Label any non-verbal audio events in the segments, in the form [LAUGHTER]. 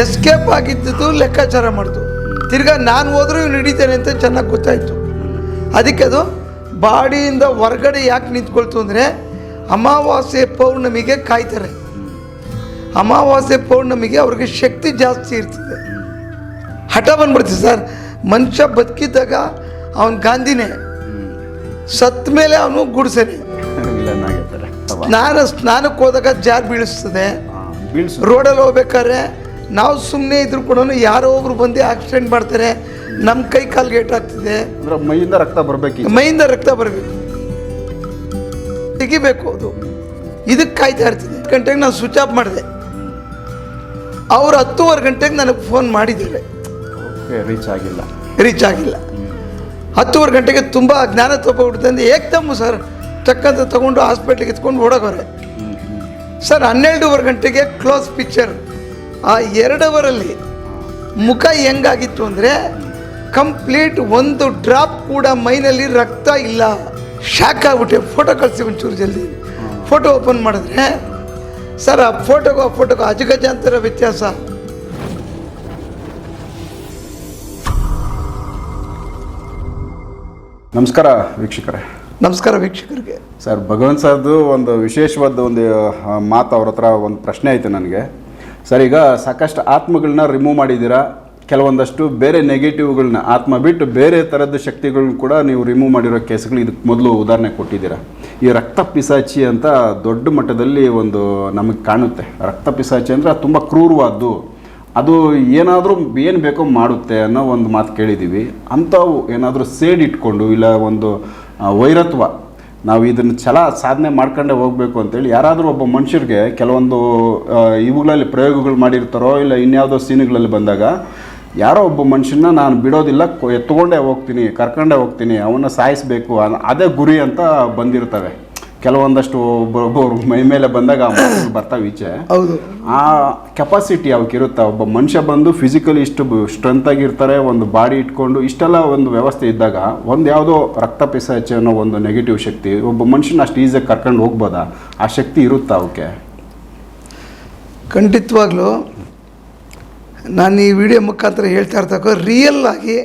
Escape ಆಗಿದ್ದು ಲೆಕ್ಕಾಚಾರ ಮಾಡ್ತು. ತಿರ್ಗಾ ನಾನು ಹೋದರೂ ಇವ್ನು ಹಿಡಿತೇನೆ ಅಂತ ಚೆನ್ನಾಗಿ ಗೊತ್ತಾಯಿತು. ಅದಕ್ಕೆ ಅದು ಬಾಡಿಯಿಂದ ಹೊರಗಡೆ ಯಾಕೆ ನಿಂತ್ಕೊಳ್ತು ಅಂದರೆ ಅಮಾವಾಸ್ಯೆ ಪೌರ್ಣಮಿಗೆ ಕಾಯ್ತಾರೆ. ಅಮಾವಾಸ್ಯೆ ಪೌರ್ಣಮಿಗೆ ಅವ್ರಿಗೆ ಶಕ್ತಿ ಜಾಸ್ತಿ ಇರ್ತದೆ. ಹಠ ಬಂದ್ಬಿಡ್ತೀವಿ ಸರ್. ಮನುಷ್ಯ ಬದುಕಿದ್ದಾಗ ಅವನ ಗಾಂಧಿನೇ. ಸತ್ತ ಮೇಲೆ ಅವನು ಗುಡಿಸೇನೆ. ಸ್ನಾನ ಸ್ನಾನಕ್ಕೆ ಹೋದಾಗ ಜಾರ್ ಬೀಳಿಸ್ತದೆ. ರೋಡಲ್ಲಿ ಹೋಗ್ಬೇಕಾದ್ರೆ ನಾವು ಸುಮ್ಮನೆ ಇದ್ರು ಕೂಡ ಯಾರೋ ಒಬ್ರು ಬಂದು ಆಕ್ಸಿಡೆಂಟ್ ಮಾಡ್ತಾರೆ ನಮ್ಮ ಕೈ ಕಾಲ್ಗೆ ಏಟಾಗ್ತಿದೆ ಅಂದ್ರೆ ಮೈಯಿಂದ ರಕ್ತ ಬರ್ಬೇಕು ಮೈಯಿಂದ ರಕ್ತ ಬರಬೇಕು. ತೆಗಿಬೇಕು ಅದು. ಇದಕ್ಕೆ ಕಾಯ್ತಾ ಇರ್ತಿದೆ ಗಂಟೆಗೆ ನಾನು ಸ್ವಿಚ್ ಆಫ್ ಮಾಡಿದೆ. ಅವ್ರು ಹತ್ತುವರೆ ಗಂಟೆಗೆ ನನಗೆ ಫೋನ್ ಮಾಡಿದ್ದಾರೆ. ಓಕೆ ರೀಚ್ ಆಗಿಲ್ಲ. ರೀಚ್ ಆಗಿಲ್ಲ. ಹತ್ತುವರೆ ಗಂಟೆಗೆ ತುಂಬ ಜ್ಞಾನ ತಗೊಬಿಡ್ತಂದು ಏಕ್ದಮ್ಮು ಸರ್ ಚಕ್ಕಂತ ತಗೊಂಡು ಹಾಸ್ಪಿಟ್ಲಿಗೆ ಎತ್ಕೊಂಡು ಓಡೋಗವ್ರೆ. ಸರ್ ಹನ್ನೆರಡೂವರೆ ಗಂಟೆಗೆ ಕ್ಲೋಸ್ ಪಿಕ್ಚರ್ ಆ ಎರಡವರಲ್ಲಿ ಮುಖ ಹೆಂಗಾಗಿತ್ತು ಅಂದರೆ ಕಂಪ್ಲೀಟ್ ಒಂದು ಡ್ರಾಪ್ ಕೂಡ ಮೈನಲ್ಲಿ ರಕ್ತ ಇಲ್ಲ. ಶಾಕ್ ಆಗ್ಬಿಟ್ಟೆ. ಫೋಟೋ ಕಳಿಸಿ ಒಂಚೂರು ಜಲ್ದಿ. ಫೋಟೋ ಓಪನ್ ಮಾಡಿದ್ರೆ ಸರ್ ಆ ಫೋಟೋಗೋ ಆ ಫೋಟೋಗೂ ಅಜಗಜಾಂತರ ವ್ಯತ್ಯಾಸ. ನಮಸ್ಕಾರ ವೀಕ್ಷಕರೇ. ನಮಸ್ಕಾರ ವೀಕ್ಷಕರಿಗೆ. ಸರ್ ಭಗವಂತ ಸರ್ದು ಒಂದು ವಿಶೇಷವಾದ ಒಂದು ಮಾತು ಅವ್ರ ಹತ್ರ ಒಂದು ಪ್ರಶ್ನೆ ಆಯಿತು ನನಗೆ. ಸರ್, ಈಗ ಸಾಕಷ್ಟು ಆತ್ಮಗಳನ್ನ ರಿಮೂವ್ ಮಾಡಿದ್ದೀರಾ? ಕೆಲವೊಂದಷ್ಟು ಬೇರೆ ನೆಗೆಟಿವ್ಗಳನ್ನ ಆತ್ಮ ಬಿಟ್ಟು ಬೇರೆ ಥರದ ಶಕ್ತಿಗಳನ್ನ ಕೂಡ ನೀವು ರಿಮೂವ್ ಮಾಡಿರೋ ಕೇಸ್ಗಳು ಇದಕ್ಕೆ ಮೊದಲು ಉದಾಹರಣೆ ಕೊಟ್ಟಿದ್ದೀರಾ? ಈ ರಕ್ತ ಪಿಸಾಚಿ ಅಂತ ದೊಡ್ಡ ಮಟ್ಟದಲ್ಲಿ ಒಂದು ನಮಗೆ ಕಾಣುತ್ತೆ. ರಕ್ತ ಪಿಸಾಚಿ ಅಂದರೆ ಅದು ತುಂಬ ಕ್ರೂರವಾದ್ದು. ಅದು ಏನಾದರೂ ಏನು ಬೇಕೋ ಮಾಡುತ್ತೆ ಅನ್ನೋ ಒಂದು ಮಾತು ಕೇಳಿದ್ದೀವಿ. ಅಂಥವು ಏನಾದರೂ ಸೇಡ್ ಇಟ್ಕೊಂಡು, ಇಲ್ಲ ಒಂದು ವೈರತ್ವ ನಾವು ಇದನ್ನು ಛಲ ಸಾಧನೆ ಮಾಡ್ಕೊಂಡೇ ಹೋಗಬೇಕು ಅಂತೇಳಿ ಯಾರಾದರೂ ಒಬ್ಬ ಮನುಷ್ಯರಿಗೆ ಕೆಲವೊಂದು ಇವುಗಳಲ್ಲಿ ಪ್ರಯೋಗಗಳು ಮಾಡಿರ್ತಾರೋ ಇಲ್ಲ ಇನ್ಯಾವುದೋ ಸೀನುಗಳಲ್ಲಿ ಬಂದಾಗ ಯಾರೋ ಒಬ್ಬ ಮನುಷ್ಯನ ನಾನು ಬಿಡೋದಿಲ್ಲ ಎತ್ಕೊಂಡೇ ಹೋಗ್ತೀನಿ, ಕರ್ಕೊಂಡೇ ಹೋಗ್ತೀನಿ, ಅವನ್ನ ಸಾಯಿಸಬೇಕು ಅದೇ ಗುರಿ ಅಂತ ಬಂದಿರ್ತವೆ. ಕೆಲವೊಂದಷ್ಟು ಒಬ್ಬೊಬ್ಬರು ಮೈ ಮೇಲೆ ಬಂದಾಗ ಬರ್ತಾವೆ ಈಚೆ. ಹೌದು. ಆ ಕೆಪಾಸಿಟಿ ಅವಕ್ಕೆ ಅವಕ್ಕಿರುತ್ತೆ? ಒಬ್ಬ ಮನುಷ್ಯ ಬಂದು ಫಿಸಿಕಲಿ ಇಷ್ಟು ಸ್ಟ್ರೆಂತ್ ಆಗಿರ್ತಾರೆ ಒಂದು ಬಾಡಿ ಇಟ್ಕೊಂಡು ಇಷ್ಟೆಲ್ಲ ಒಂದು ವ್ಯವಸ್ಥೆ ಇದ್ದಾಗ ಒಂದು ಯಾವುದೋ ರಕ್ತ ಪಿಸಾಚೆ ಅನ್ನೋ ಒಂದು ನೆಗೆಟಿವ್ ಶಕ್ತಿ ಒಬ್ಬ ಮನುಷ್ಯನ ಅಷ್ಟು ಈಸಿಯಾಗಿ ಕರ್ಕೊಂಡು ಹೋಗ್ಬೋದಾ? ಆ ಶಕ್ತಿ ಇರುತ್ತಾ ಅವಕ್ಕೆ? ಖಂಡಿತವಾಗ್ಲೂ ನಾನು ಈ ವಿಡಿಯೋ ಮುಖಾಂತರ ಹೇಳ್ತಾ ಇರ್ತಕ್ಕ ರಿಯಲ್ ಆಗಿ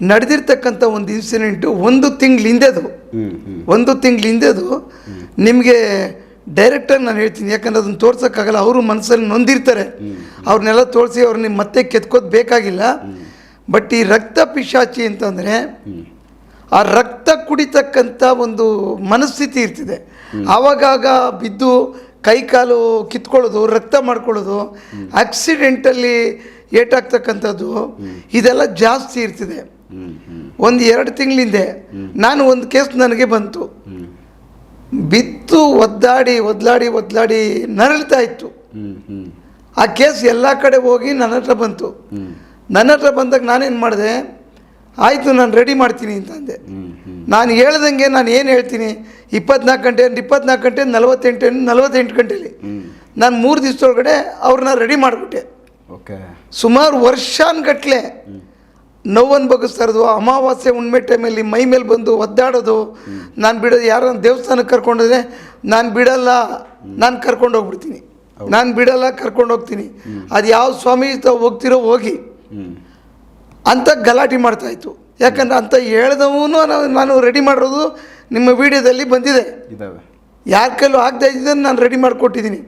ನಡೆದಿರ್ತಕ್ಕಂಥ ಒಂದು ಇನ್ಸಿಡೆಂಟು ಒಂದು ತಿಂಗ್ಳು ಹಿಂದೆದು ಹ್ಮ್ ಹ್ಮ್. ಒಂದು ಹಿಂದೆ ಹಿಂದೆದು ನಿಮಗೆ ಡೈರೆಕ್ಟಾಗಿ ನಾನು ಹೇಳ್ತೀನಿ ಯಾಕಂದ್ರೆ ಅದನ್ನು ತೋರ್ಸೋಕ್ಕಾಗಲ್ಲ ಅವರು ಮನಸ್ಸಲ್ಲಿ ನೊಂದಿರ್ತಾರೆ. ಅವ್ರನ್ನೆಲ್ಲ ತೋರಿಸಿ ಅವ್ರನ್ನ ಮತ್ತೆ ಕೆತ್ಕೋದು ಬೇಕಾಗಿಲ್ಲ. ಬಟ್ ಈ ರಕ್ತ ಪಿಶಾಚಿ ಅಂತಂದರೆ ಆ ರಕ್ತ ಕುಡಿತಕ್ಕಂಥ ಒಂದು ಮನಸ್ಥಿತಿ ಇರ್ತಿದೆ. ಆವಾಗಾಗ ಬಿದ್ದು ಕೈ ಕಾಲು ಕಿತ್ಕೊಳ್ಳೋದು ರಕ್ತ ಮಾಡ್ಕೊಳ್ಳೋದು ಆಕ್ಸಿಡೆಂಟಲ್ಲಿ ಏಟಾಗ್ತಕ್ಕಂಥದ್ದು ಇದೆಲ್ಲ ಜಾಸ್ತಿ ಇರ್ತಿದೆ. ಒಂದು ಎರಡು ತಿಂಗಳಿಂದೆ ನಾನು ಒಂದು ಕೇಸ್ ನನಗೆ ಬಂತು. ಬಿತ್ತು ಒದ್ದಾಡಿ ಒದ್ಲಾಡಿ ಒದ್ಲಾಡಿ ನರಳ್ತಾ ಇತ್ತು. ಆ ಕೇಸ್ ಎಲ್ಲ ಕಡೆ ಹೋಗಿ ನನ್ನ ಹತ್ರ ಬಂತು. ನನ್ನ ಹತ್ರ ಬಂದಾಗ ನಾನೇನು ಮಾಡಿದೆ? ಆಯಿತು ನಾನು ರೆಡಿ ಮಾಡ್ತೀನಿ ಅಂತ ಅಂದೆ. ನಾನು ಹೇಳ್ದಂಗೆ ನಾನು ಏನು ಹೇಳ್ತೀನಿ? ಇಪ್ಪತ್ನಾಲ್ಕು ಗಂಟೆ ಇಪ್ಪತ್ನಾಲ್ಕು ಗಂಟೆ ನಲವತ್ತೆಂಟು ನಲವತ್ತೆಂಟು ಗಂಟೆಲಿ. ನಾನು ಮೂರು ದಿವಸದೊಳಗಡೆ ಅವ್ರನ್ನ ರೆಡಿ ಮಾಡಿಬಿಟ್ಟೆ. ಓಕೆ ಸುಮಾರು ವರ್ಷಾನ್ಗಟ್ಲೆ ನೋವು ಅನ್ಭವಿಸ್ತಾ ಇರೋದು ಅಮಾವಾಸ್ಯೆ ಹುಣ್ಮೆ ಟೈಮಲ್ಲಿ ಮೈ ಮೇಲೆ ಬಂದು ಒದ್ದಾಡೋದು. ನಾನು ಬಿಡೋದು ಯಾರೋ ದೇವಸ್ಥಾನಕ್ಕೆ ಕರ್ಕೊಂಡೋದ್ರೆ ನಾನು ಬಿಡಲ್ಲ ನಾನು ಕರ್ಕೊಂಡು ಹೋಗ್ಬಿಡ್ತೀನಿ. ನಾನು ಬಿಡಲ್ಲ ಕರ್ಕೊಂಡು ಹೋಗ್ತೀನಿ. ಅದು ಯಾವ ಸ್ವಾಮಿ ತಾವು ಹೋಗ್ತಿರೋ ಹೋಗಿ. ಅಂತ ಗಲಾಟೆ ಮಾಡ್ತಾ ಇತ್ತು ಯಾಕಂದ್ರೆ ಅಂತ ಹೇಳ್ದವೂ ನಾನು ರೆಡಿ ಮಾಡಿರೋದು ನಿಮ್ಮ ವಿಡಿಯೋದಲ್ಲಿ ಬಂದಿದೆ. ಯಾರ ಕೈಲೂ ಆಗದೆ ಇದ್ದಿದ್ದನ್ನು ನಾನು ರೆಡಿ ಮಾಡಿಕೊಟ್ಟಿದ್ದೀನಿ.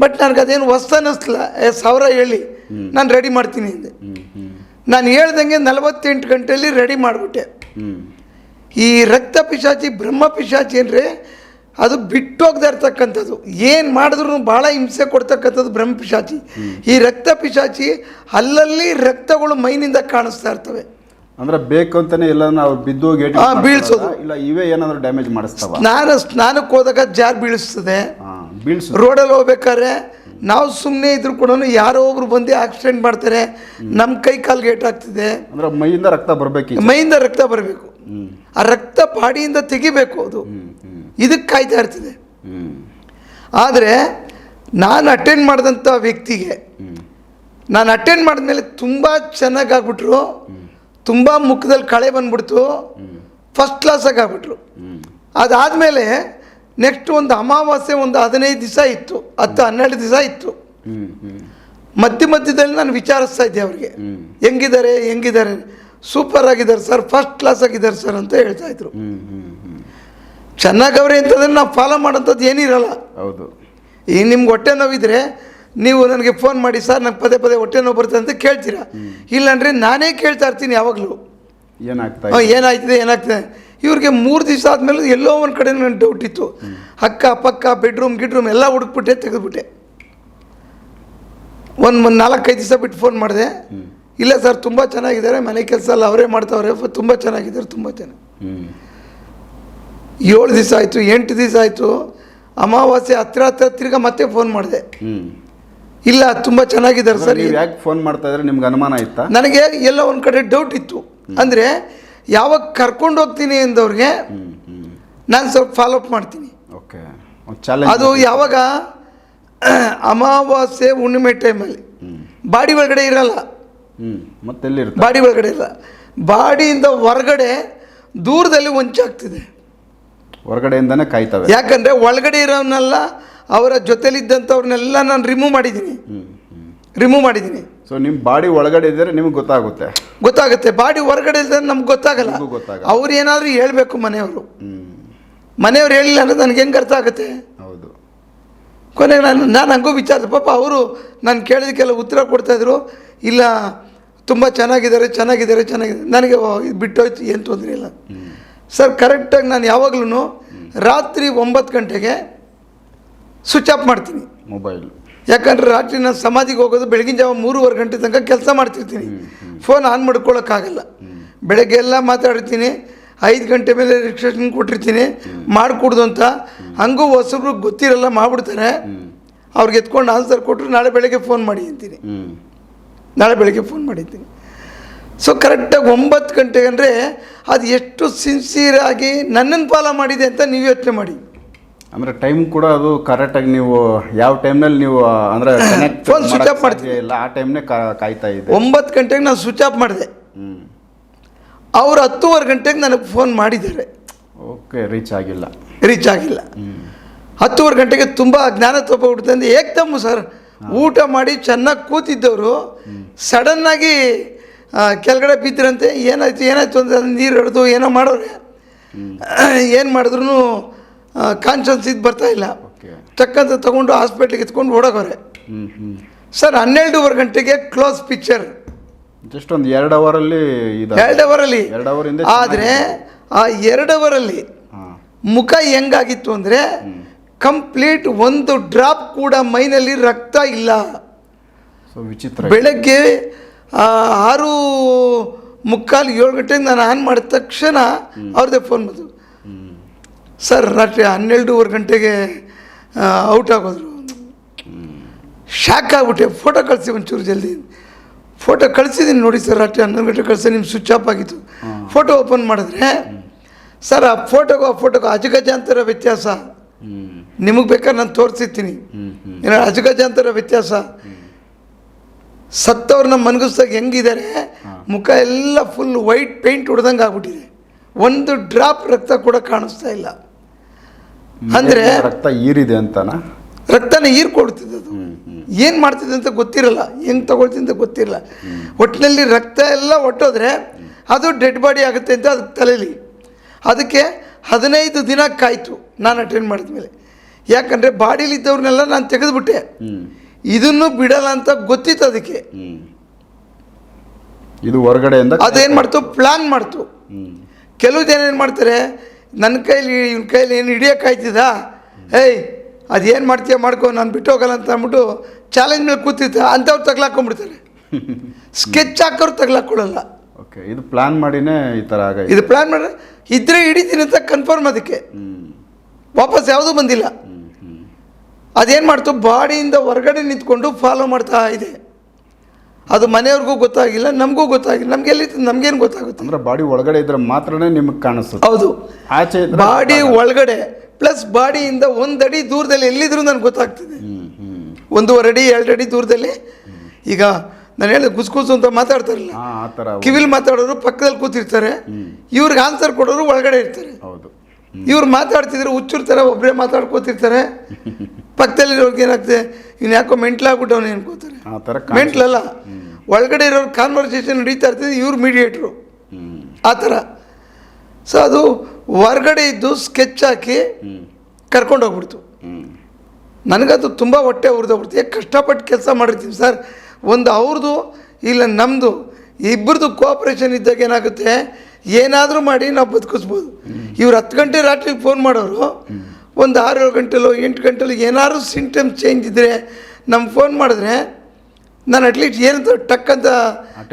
ಬಟ್ ನನಗೆ ಅದೇನು ಹೊಸ ಅನ್ನಿಸ್ಲಿಲ್ಲ ಸಾವಿರ ಹೇಳಿ. ನಾನು ರೆಡಿ ಮಾಡ್ತೀನಿ ಅಂದೆ. ನಾನು ಹೇಳ್ದಂಗೆ ನಲವತ್ತೆಂಟು ಗಂಟೆಯಲ್ಲಿ ರೆಡಿ ಮಾಡಿಬಿಟ್ಟೆ. ಈ ರಕ್ತ ಪಿಶಾಚಿ ಬ್ರಹ್ಮ ಪಿಶಾಚಿ ಅಂದರೆ ಅದು ಬಿಟ್ಟೋಗ್ತಾ ಇರ್ತಕ್ಕಂಥದ್ದು. ಏನು ಮಾಡಿದ್ರು ಭಾಳ ಹಿಂಸೆ ಕೊಡ್ತಕ್ಕಂಥದ್ದು ಬ್ರಹ್ಮ ಪಿಶಾಚಿ. ಈ ರಕ್ತ ಪಿಶಾಚಿ ಅಲ್ಲಲ್ಲಿ ರಕ್ತಗಳು ಮೈನಿಂದ ಕಾಣಿಸ್ತಾ ಇರ್ತವೆ. ಅಂದ್ರೆ ಬೇಕು ಅಂತಾನೆ ಎಲ್ಲ ನಾವು ಬಿದ್ದು ಬೀಳ್ಸೋದು. ಇಲ್ಲ ಇವೇ ಏನಾದ್ರು ಡ್ಯಾಮೇಜ್ ಮಾಡಿಸ್ತಾವ? ಸ್ನಾನ ಸ್ನಾನಕ್ಕೆ ಹೋದಾಗ ಜಾರ್ ಬೀಳಿಸ್ತದೆ. ರೋಡಲ್ಲಿ ಹೋಗ್ಬೇಕಾದ್ರೆ ನಾವು ಸುಮ್ಮನೆ ಇದ್ರು ಕೂಡ ಯಾರೋ ಒಬ್ರು ಬಂದು ಆಕ್ಸಿಡೆಂಟ್ ಮಾಡ್ತಾರೆ ನಮ್ಮ ಕೈ ಕಾಲ್ಗೆ ಏಟಾಗ್ತಿದೆ ಅಂದ್ರೆ ಮೈಯಿಂದ ರಕ್ತ ಬರ್ಬೇಕು ಮೈಯಿಂದ ರಕ್ತ ಬರಬೇಕು. ಆ ರಕ್ತ ಪಾಡಿಯಿಂದ ತೆಗಿಬೇಕು ಅದು. ಇದಕ್ಕೆ ಕಾಯ್ತಾ ಇರ್ತಿದೆ. ಆದರೆ ನಾನು ಅಟೆಂಡ್ ಮಾಡಿದಂಥ ವ್ಯಕ್ತಿಗೆ ನಾನು ಅಟೆಂಡ್ ಮಾಡಿದ್ಮೇಲೆ ತುಂಬ ಚೆನ್ನಾಗಾಗ್ಬಿಟ್ರು ತುಂಬ ಮುಖದಲ್ಲಿ ಕಳೆ ಬಂದ್ಬಿಡ್ತು. ಫಸ್ಟ್ ಕ್ಲಾಸಾಗಿ ಆಗ್ಬಿಟ್ರು. ಅದಾದಮೇಲೆ ನೆಕ್ಸ್ಟ್ ಒಂದು ಅಮಾವಾಸ್ಯೆ ಒಂದು ಹದಿನೈದು ದಿವಸ ಇತ್ತು ಹತ್ತು ಹನ್ನೆರಡು ದಿವಸ ಇತ್ತು. ಮಧ್ಯ ಮಧ್ಯದಲ್ಲಿ ನಾನು ವಿಚಾರಿಸ್ತಾ ಇದ್ದೆ ಅವ್ರಿಗೆ. ಹೆಂಗಿದ್ದಾರೆ ಹೆಂಗಿದ್ದಾರೆ? ಸೂಪರ್ ಆಗಿದ್ದಾರೆ ಸರ್ ಫಸ್ಟ್ ಕ್ಲಾಸ್ ಆಗಿದ್ದಾರೆ ಸರ್ ಅಂತ ಹೇಳ್ತಾ ಇದ್ರು. ಚೆನ್ನಾಗಿ ಅವ್ರೆ ಹ್ಮ್. ಚೆನ್ನಾಗವ್ರೆ ಅಂತಂದ್ರೆ ನಾವು ಫಾಲೋ ಮಾಡೋಂಥದ್ದು ಏನಿರಲ್ಲ ಹೌದು. ಈ ನಿಮ್ಗೆ ಹೊಟ್ಟೆ ನೋವಿದ್ರೆ ನೀವು ನನಗೆ ಫೋನ್ ಮಾಡಿ ಸರ್ ನಂಗೆ ಪದೇ ಪದೇ ಹೊಟ್ಟೆ ನೋವು ಬರುತ್ತೆ ಅಂತ ಕೇಳ್ತೀರಾ? ಇಲ್ಲಾಂದ್ರೆ ನಾನೇ ಕೇಳ್ತಾ ಇರ್ತೀನಿ ಯಾವಾಗಲೂ. ಏನಾಗ್ತದೆ ಏನಾಗ್ತದೆ? ಇವ್ರಿಗೆ ಮೂರು ದಿವಸ ಆದಮೇಲೆ ಎಲ್ಲೋ ಒಂದು ಕಡೆ ನನಗೆ ಡೌಟ್ ಇತ್ತು. ಅಕ್ಕ ಪಕ್ಕ ಬೆಡ್ರೂಮ್ ಗಿಡ್ರೂಮ್ ಎಲ್ಲ ಹುಡುಕ್ಬಿಟ್ಟೆ ತೆಗೆದುಬಿಟ್ಟೆ. ಒಂದು ನಾಲ್ಕೈದು ದಿವಸ ಬಿಟ್ಟು ಫೋನ್ ಮಾಡಿದೆ. ಇಲ್ಲ ಸರ್ ತುಂಬ ಚೆನ್ನಾಗಿದ್ದಾರೆ ಮನೆ ಕೆಲಸ ಎಲ್ಲ ಅವರೇ ಮಾಡ್ತಾವ್ರೆ ತುಂಬ ಚೆನ್ನಾಗಿದ್ದಾರೆ ತುಂಬ ಚೆನ್ನಾಗಿ ಏಳು ದಿವಸ ಆಯಿತು ಎಂಟು ದಿವಸ ಆಯಿತು. ಅಮಾವಾಸ್ಯೆ ಹತ್ತಿರ ಹತ್ರ ತಿರ್ಗಾ ಮತ್ತೆ ಫೋನ್ ಮಾಡಿದೆ. ಇಲ್ಲ ತುಂಬ ಚೆನ್ನಾಗಿದ್ದಾರೆ ಸರ್. ಯಾಕೆ ಫೋನ್ ಮಾಡ್ತಾ ಇದ್ರೆ? ನಿಮ್ಗೆ ಅನುಮಾನ ಇತ್ತಾ? ನನಗೆ ಎಲ್ಲ ಒಂದು ಕಡೆ ಡೌಟ್ ಇತ್ತು. ಅಂದರೆ ಯಾವಾಗ ಕರ್ಕೊಂಡು ಹೋಗ್ತೀನಿ ಅಂದವ್ರಿಗೆ ನಾನು ಸ್ವಲ್ಪ ಫಾಲೋ ಅಪ್ ಮಾಡ್ತೀನಿ. ಓಕೆ ಅದು ಯಾವಾಗ [CLEARS THROAT] ಅಮಾವಾಸ್ಯೆ ಹುಣ್ಣಿಮೆ ಟೈಮಲ್ಲಿ ಬಾಡಿ ಒಳಗಡೆ ಇರಲ್ಲ. ಮತ್ತೆ ಬಾಡಿ ಒಳಗಡೆ ಇಲ್ಲ. ಬಾಡಿಯಿಂದ ಹೊರಗಡೆ ದೂರದಲ್ಲಿ ಹೊಂಚಾಗ್ತಿದೆ. ಹೊರಗಡೆಯಿಂದನೇ ಕಾಯ್ತವೆ. ಯಾಕಂದರೆ ಒಳಗಡೆ ಇರೋನ್ನೆಲ್ಲ ಅವರ ಜೊತೆಲಿದ್ದಂಥವ್ರನ್ನೆಲ್ಲ ನಾನು ರಿಮೂವ್ ಮಾಡಿದ್ದೀನಿ. ರಿಮೂವ್ ಮಾಡಿದ್ದೀನಿ. ಸೊ ನಿಮ್ಮ ಬಾಡಿ ಒಳಗಡೆ ಇದ್ದರೆ ನಿಮ್ಗೆ ಗೊತ್ತಾಗುತ್ತೆ. ಗೊತ್ತಾಗುತ್ತೆ. ಬಾಡಿ ಹೊರಗಡೆ ಇದ್ದರೆ ನಮ್ಗೆ ಗೊತ್ತಾಗಲ್ಲ. ನಿಮ್ಗೂ ಗೊತ್ತಾಗಲ್ಲ. ಅವ್ರು ಏನಾದರೂ ಹೇಳ್ಬೇಕು ಮನೆಯವರು. ಮನೆಯವ್ರು ಹೇಳಿಲ್ಲ ಅಂದ್ರೆ ನನಗೆ ಹೆಂಗೆ ಅರ್ಥ ಆಗುತ್ತೆ? ಹೌದು. ಕೊನೆಗೆ ನಾನು ನಾನು ಹಂಗೂ ವಿಚಾರಿಸಿದೆ ಪಾಪ ಅವರು ನಾನು ಕೇಳಿದಕ್ಕೆಲ್ಲ ಉತ್ತರ ಕೊಡ್ತಾಯಿದ್ರು ಇಲ್ಲ ತುಂಬ ಚೆನ್ನಾಗಿದ್ದಾರೆ ಚೆನ್ನಾಗಿದ್ದಾರೆ ಚೆನ್ನಾಗಿದೆ ನನಗೆ ಓ, ಇದು ಬಿಟ್ಟೋಯ್ತು ಏನು ತೊಂದರೆ ಇಲ್ಲ. ಸರ್ ಕರೆಕ್ಟಾಗಿ ನಾನು ಯಾವಾಗಲೂ ರಾತ್ರಿ ಒಂಬತ್ತು ಗಂಟೆಗೆ ಸ್ವಿಚ್ ಆಫ್ ಮಾಡ್ತೀನಿ. ಮೊಬೈಲ್. ಯಾಕಂದ್ರೆ ರಾತ್ರಿ ನಾನು ಸಮಾಧಿಗೆ ಹೋಗೋದು ಬೆಳಗಿನ ಜಾವ ಮೂರುವರೆ ಗಂಟೆ ತನಕ ಕೆಲಸ ಮಾಡ್ತಿರ್ತೀನಿ. ಫೋನ್ ಆನ್ ಮಾಡ್ಕೊಳ್ಳೋಕ್ಕಾಗಲ್ಲ ಬೆಳಗ್ಗೆ ಎಲ್ಲ ಮಾತಾಡ್ತೀನಿ ಐದು ಗಂಟೆ ಮೇಲೆ ರಿಕ್ಷನ್ ಕೊಟ್ಟಿರ್ತೀನಿ ಮಾಡಿಕೊಡ್ದು ಅಂತ. ಹಂಗೂ ಹೊಸಬ್ರು ಗೊತ್ತಿರಲ್ಲ ಮಾಡ್ಬಿಡ್ತಾರೆ. ಅವ್ರಿಗೆ ಎತ್ಕೊಂಡು ಆನ್ಸರ್ ಕೊಟ್ಟರು ನಾಳೆ ಬೆಳಗ್ಗೆ ಫೋನ್ ಮಾಡಿ ಅಂತೀನಿ. ನಾಳೆ ಬೆಳಗ್ಗೆ ಫೋನ್ ಮಾಡಿದ್ದೀನಿ ಸೊ ಕರೆಕ್ಟಾಗಿ ಒಂಬತ್ತು ಗಂಟೆಗೆ ಅಂದರೆ ಅದು ಎಷ್ಟು ಸಿನ್ಸಿಯರಾಗಿ ನನ್ನನ್ನು ಫಾಲೋ ಮಾಡಿದೆ ಅಂತ ನೀವು ಯೋಚನೆ ಮಾಡಿ. ಅಂದ್ರೆ ಟೈಮ್ ಕೂಡ ಅದು ಕರೆಕ್ಟಾಗಿ ನೀವು ಯಾವ ಟೈಮ್ನಲ್ಲಿ ನೀವು ಅಂದ್ರೆ ಕನೆಕ್ಟ್ ಫೋನ್ ಸ್ವಿಚ್ ಆಫ್ ಮಾಡ್ತೀವಿ. ಇಲ್ಲ ಆ ಟೈಮ್ನೇ ಕಾಯ್ತಾ ಇದೆ ಒಂಬತ್ತು ಗಂಟೆಗೆ ನಾನು ಸ್ವಿಚ್ ಆಫ್ ಮಾಡಿದೆ. ಅವರು ಹತ್ತುವರೆ ಗಂಟೆಗೆ ನನಗೆ ಫೋನ್ ಮಾಡಿದ್ದಾರೆ. ಓಕೆ ರೀಚ್ ಆಗಿಲ್ಲ. ರೀಚ್ ಆಗಿಲ್ಲ. ಹತ್ತುವರೆ ಗಂಟೆಗೆ ತುಂಬ ಜ್ಞಾನತೋಪ ಹುಡ್ತಂದು ಏಕ್ದಮ್ಮು ಸರ್ ಊಟ ಮಾಡಿ ಚೆನ್ನಾಗಿ ಕೂತಿದ್ದವರು ಸಡನ್ನಾಗಿ ಕೆಳಗಡೆ ಬಿದ್ದರಂತೆ ಏನಾಯ್ತು ಏನಾಯ್ತು ಅಂತ ನೀರು ಹಿಡಿದು ಏನೋ ಮಾಡೋರೆ. [COUGHS] ಏನು ಮಾಡಿದ್ರು ಕಾನ್ಷನ್ಸ್ ಇದು ಬರ್ತಾ ಇಲ್ಲ. ಚಕ್ಕಂತ ತಗೊಂಡು ಹಾಸ್ಪಿಟ್ಲಿಗೆ ಎತ್ಕೊಂಡು ಓಡೋಗವ್ರೆ. ಸರ್ ಹನ್ನೆರಡೂವರೆ ಗಂಟೆಗೆ ಕ್ಲೋಸ್ ಪಿಕ್ಚರ್ ಜಸ್ಟ್ ಒಂದು ಎರಡು ಅವರಲ್ಲಿ ಎರಡು ಅವರಲ್ಲಿ. ಎರಡು ಅವರ್ ಹಿಂದೆ ಆದರೆ ಆ ಎರಡು ಅವರಲ್ಲಿ ಮುಖ ಹೆಂಗಾಗಿತ್ತು ಅಂದರೆ ಕಂಪ್ಲೀಟ್ ಒಂದು ಡ್ರಾಪ್ ಕೂಡ ಮೈನಲ್ಲಿ ರಕ್ತ ಇಲ್ಲ. ಸೊ ವಿಚಿತ್ರ ಬೆಳಗ್ಗೆ ಆರು ಮುಕ್ಕಾಲು ಏಳು ಗಂಟೆಗೆ ನಾನು ಆನ್ ಮಾಡಿದ ತಕ್ಷಣ ಅವ್ರದ್ದೇ ಫೋನ್ ಬಂತು. ಸರ್ ರಾತ್ರಿ ಹನ್ನೆರಡೂವರೆ ಗಂಟೆಗೆ ಔಟ್ ಆಗೋದ್ರು. ಶಾಕ್ ಆಗ್ಬಿಟ್ಟೆ. ಫೋಟೋ ಕಳಿಸಿ ಒಂಚೂರು ಜಲ್ದಿ. ಫೋಟೋ ಕಳಿಸಿದ್ದೀನಿ ನೋಡಿ ಸರ್ ರಾತ್ರಿ ಹನ್ನೊಂದು ಗಂಟೆ ಕಳಿಸಿ ನಿಮ್ಮ ಸ್ವಿಚ್ ಆಫ್ ಆಗಿತ್ತು. ಫೋಟೋ ಓಪನ್ ಮಾಡಿದ್ರೆ ಸರ್ ಆ ಫೋಟೋಗೂ ಆ ಫೋಟೋಗೂ ಅಜಗಜಾಂತರ ವ್ಯತ್ಯಾಸ. ನಿಮಗೆ ಬೇಕಾದ್ರೆ ನಾನು ತೋರಿಸಿರ್ತೀನಿ. ಏನೋ ಅಜಗಜಾಂತರ ವ್ಯತ್ಯಾಸ? ಸತ್ತವ್ರನ್ನ ಮನಗಿಸ್ದಾಗ ಹೆಂಗಿದ್ದಾರೆ? ಮುಖ ಎಲ್ಲ ಫುಲ್ ವೈಟ್ ಪೇಂಟ್ ಹೊಡೆದಂಗೆ ಆಗ್ಬಿಟ್ಟಿದೆ. ಒಂದು ಡ್ರಾಪ್ ರಕ್ತ ಕೂಡ ಕಾಣಿಸ್ತಾ ಇಲ್ಲ. ಅಂದರೆ ರಕ್ತ ಈರಿದೆ ಅಂತನಾ? ರಕ್ತನ ಹೀರ್ಕೊಡ್ತಿದೆ ಅದು. ಏನ್ ಹ್ಮ್. ಏನು ಮಾಡ್ತಿದೆ ಅಂತ ಗೊತ್ತಿರಲ್ಲ. ಹೆಂಗೆ ತಗೊಳ್ತಿದ್ದ ಅಂತ ಗೊತ್ತಿರಲ್ಲ. ಒಟ್ಟಿನಲ್ಲಿ ರಕ್ತ ಎಲ್ಲ ಒಟ್ಟೋದ್ರೆ ಅದು ಡೆಡ್ ಬಾಡಿ ಆಗುತ್ತೆ ಅಂತ ಅದಕ್ಕೆ ತಲೆಯಲ್ಲಿ ಅದಕ್ಕೆ ಹದಿನೈದು ದಿನ ಕಾಯ್ತು ನಾನು ಅಟೆಂಡ್ ಮಾಡಿದ ಮೇಲೆ. ಯಾಕಂದರೆ ಬಾಡಿಲಿದ್ದವ್ರನ್ನೆಲ್ಲ ನಾನು ತೆಗೆದುಬಿಟ್ಟೆ. ಇದನ್ನು ಬಿಡಲ್ಲ ಅಂತ ಗೊತ್ತಿತ್ತು ಅದಕ್ಕೆ. ಇದು ಹೊರಗಡೆಯಿಂದ ಅದೇನು ಮಾಡ್ತು? ಪ್ಲ್ಯಾನ್ ಮಾಡ್ತು. ಕೆಲವು ಜನ ಏನು ಮಾಡ್ತಾರೆ? ನನ್ನ ಕೈಲಿ ಇವ್ನ ಕೈಲಿ ಏನು ಹಿಡಿಯೋಕ್ಕಾಯ್ತಿದ ಏಯ್ ಅದೇನು ಮಾಡ್ತೀಯ? ಮಾಡ್ಕೊ ನಾನು ಬಿಟ್ಟು ಹೋಗಲ್ಲ ಅಂತ ಅಂದ್ಬಿಟ್ಟು ಚಾಲೆಂಜ್ ಮೇಲೆ ಕೂತಿರ್ತಾರೆ. ಅಂಥವ್ರು ತಗ್ಲಾಕೊಂಡ್ಬಿಡ್ತಾರೆ. ಸ್ಕೆಚ್ ಹಾಕೋರು ತಗ್ಲಾಕೊಳ್ಳಲ್ಲ. ಓಕೆ ಇದು ಪ್ಲಾನ್ ಮಾಡಿನೇ ಈ ಥರ ಆಗ ಇದು ಪ್ಲ್ಯಾನ್ ಮಾಡಿದ್ರೆ ಇದ್ರೆ ಹಿಡಿತೀನಿ ಅಂತ ಕನ್ಫರ್ಮ್ ಅದಕ್ಕೆ. ವಾಪಸ್ ಯಾವುದೂ ಬಂದಿಲ್ಲ. ಅದೇನು ಮಾಡ್ತು? ಬಾಡಿಯಿಂದ ಹೊರಗಡೆ ನಿಂತ್ಕೊಂಡು ಫಾಲೋ ಮಾಡ್ತಾ ಇದೆ. ಅದು ಮನೆಯವ್ರಿಗೂ ಗೊತ್ತಾಗಿಲ್ಲ ನಮಗೂ ಗೊತ್ತಾಗಿಲ್ಲ ನಮ್ಗೆ ಎಲ್ಲಿ ನಮ್ಗೇನು ಗೊತ್ತಾಗುತ್ತೆ? ಅಂದ್ರೆ ಬಾಡಿ ಒಳಗಡೆ ಇದ್ರೆ ಮಾತ್ರನೇ ನಿಮಗೆ ಕಾಣಿಸುತ್ತೆ. ಹೌದು. ಆಚೆ ಇದ್ರೆ ಬಾಡಿ ಒಳಗಡೆ ಪ್ಲಸ್ ಬಾಡಿಯಿಂದ ಒಂದಡಿ ಅಡಿ ದೂರದಲ್ಲಿ ಎಲ್ಲಿದ್ರು ನನಗೆ ಗೊತ್ತಾಗ್ತದೆ. ಒಂದೂವರೆ ಅಡಿ ಎರಡು ಅಡಿ ದೂರದಲ್ಲಿ. ಈಗ ನಾನು ಹೇಳಿದ ಗುಸ್ ಅಂತ ಮಾತಾಡ್ತಾರಲ್ಲ ಆ ಥರ ಕಿವಿಲ್ ಮಾತಾಡೋರು ಪಕ್ಕದಲ್ಲಿ ಕೂತಿರ್ತಾರೆ. ಇವ್ರಿಗೆ ಆನ್ಸರ್ ಕೊಡೋರು ಒಳಗಡೆ ಇರ್ತಾರೆ. ಹೌದು. ಇವ್ರು ಮಾತಾಡ್ತಿದ್ರೆ ಹುಚ್ಚುರ್ ಥರ ಒಬ್ಬರೇ ಮಾತಾಡ್ಕೋತಿರ್ತಾರೆ. [LAUGHS] ಪಕ್ಕದಲ್ಲಿರೋರ್ಗೆ ಏನಾಗ್ತದೆ? ಇನ್ನು ಯಾಕೋ ಮೆಂಟ್ಲಾಗ್ಬಿಟ್ಟವನೇ ಅನ್ಕೋತಾರೆ. ಆ ಥರ ಮೆಂಟ್ಲಲ್ಲ ಒಳಗಡೆ ಇರೋರು ಕಾನ್ವರ್ಸೇಷನ್ ನಡೀತಾ ಇರ್ತದೆ ಇವ್ರು ಮೀಡಿಯೇಟ್ರು ಆ ಥರ. ಸೊ ಅದು ಹೊರ್ಗಡೆ ಇದ್ದು ಸ್ಕೆಚ್ ಹಾಕಿ ಹ್ಞೂ ಕರ್ಕೊಂಡು ಹೋಗ್ಬಿಡ್ತು ಹ್ಞೂ ನನಗದು ತುಂಬ ಹೊಟ್ಟೆ ಉರಿದೋಗ್ಬಿಡ್ತು ಯಾಕೆ ಕಷ್ಟಪಟ್ಟು ಕೆಲಸ ಮಾಡಿರ್ತೀನಿ ಸರ್? ಒಂದು ಅವ್ರದ್ದು ಇಲ್ಲ ನಮ್ಮದು ಇಬ್ಬರದು ಕೋಆಪ್ರೇಷನ್ ಇದ್ದಾಗ ಏನಾಗುತ್ತೆ? ಏನಾದರೂ ಮಾಡಿ ನಾವು ಬದುಕಿಸ್ಬೋದು. ಇವ್ರು ಹತ್ತು ಗಂಟೆ ರಾತ್ರಿಗೆ ಫೋನ್ ಮಾಡೋರು ಒಂದು ಆರು ಏಳು ಗಂಟೆಲೋ ಎಂಟು ಗಂಟೆಲೋ ಏನಾದರೂ ಸಿಂಟಮ್ ಚೇಂಜ್ ಇದ್ದರೆ ನಮ್ಗೆ ಫೋನ್ ಮಾಡಿದ್ರೆ ನಾನು ಅಟ್ಲೀಸ್ಟ್ ಏನಂತ ಟಕ್ ಅಂತ